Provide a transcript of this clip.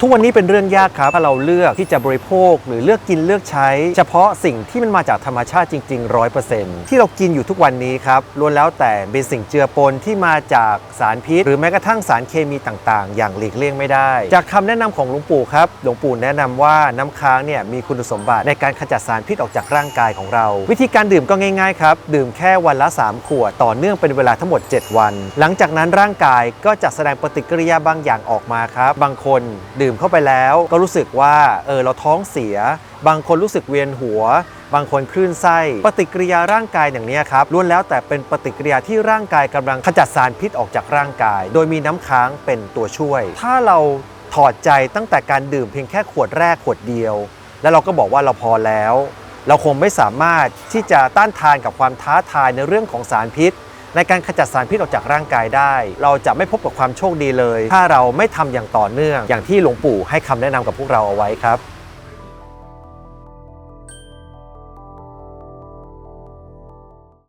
ทุกวันนี้เป็นเรื่องยากครับ ถ้าเราเลือกที่จะบริโภค หรือเลือกกินเลือกใช้ เฉพาะสิ่งที่มันมาจากธรรมชาติจริง ๆ 100%ที่เรากินอยู่ทุกวันนี้ครับล้วนแล้วแต่เป็นสิ่งเจือปนที่มาจากสารพิษ หรือแม้กระทั่งสารเคมีต่างๆ อย่างหลีกเลี่ยงไม่ได้ จากคำแนะนำของหลวงปู่ครับหลวงปู่แนะนำว่าน้ำค้างเนี่ยมีคุณสมบัติในการขจัดสารพิษออกจากร่างกายของเรา วิธีการดื่มก็ง่ายๆครับดื่มแค่วันละ 3 ขวดต่อเนื่องเป็นเวลาทั้งหมด 7 วัน หลังจากนั้นร่างกายก็จะแสดงปฏิกิริยาบางอย่างออกมาครับบางคนดื่มื่มเข้าไปแล้ว ก็รู้สึกว่าเออเราท้องเสีย บางคนรู้สึกเวียนหัว บางคนคลื่นไส้ ปฏิกิริยาร่างกายอย่างนี้ครับล้วนแล้วแต่เป็นปฏิกิริยาที่ร่างกายกำลังขจัดสารพิษออกจากร่างกาย โดยมีน้ำค้างเป็นตัวช่วย ถ้าเราถอดใจตั้งแต่การดื่มเพียงแค่ขวดแรกขวดเดียว แล้วเราก็บอกว่าเราพอแล้ว เราคงไม่สามารถที่จะต้านทานกับความท้าทายในเรื่องของสารพิษ ในการขจัดสารพิษออกจากร่างกายได้ เราจะไม่พบกับความโชคดีเลย ถ้าเราไม่ทำอย่างต่อเนื่อง อย่างที่หลวงปู่ให้คำแนะนำกับพวกเราเอาไว้ครับ